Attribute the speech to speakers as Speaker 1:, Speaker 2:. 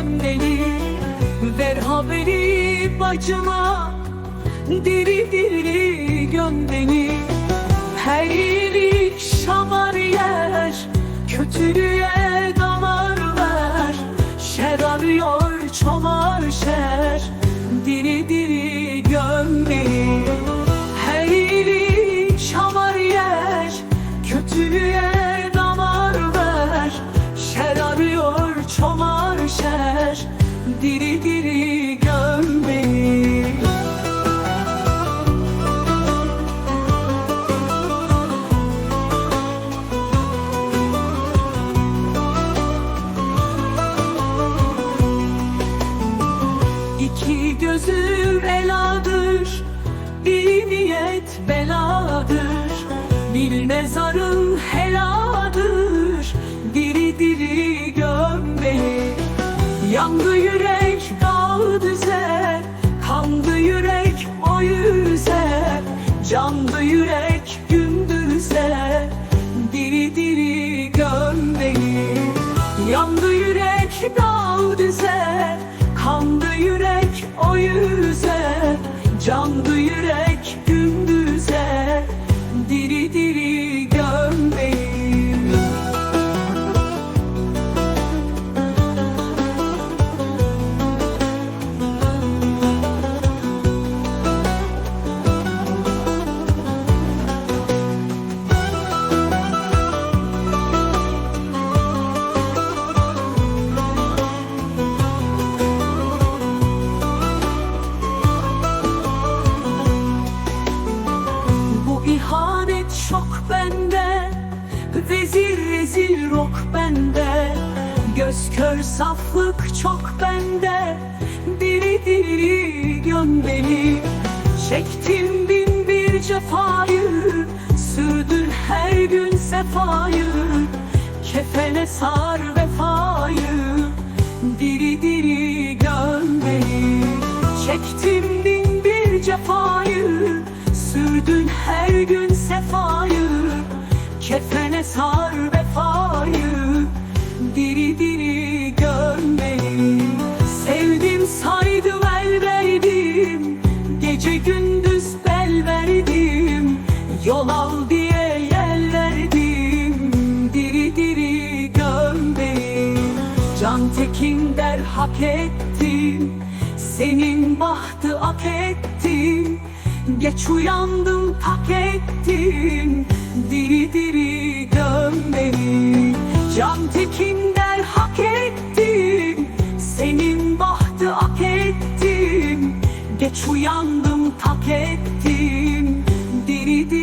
Speaker 1: gönderi Ver haberi bacıma. Diri diri gönderi Her iyilik şamar yer Kötülüğe mezarın heladır. Diri diri gömleği Yandı yürek dağ düze Kandı yürek o yüze Candı yürek gündüze Diri diri gömleği Yandı yürek dağ düze Kandı yürek o yüze Candı yürek Vezir rezil rok bende. Göz kör saflık çok bende. Diri diri gömbeli Çektim bin bir cefayı Sürdür her gün sefayı. Kefene sar vefayı Diri diri gömbeli Çektim bin bir cefayı Sürdün her gün Kefene sar vefayı Diri diri gömleği Sevdim saydım el verdim Gece gündüz bel verdim. Yol al diye yel verdim Diri diri gömleği Can Tekin der hak ettim Senin bahtı ak ettim. Geç uyandım tak ettim Can tekinler hak ettim. Senin bahtı hak ettim. Geç uyandım tak ettim. Diri diri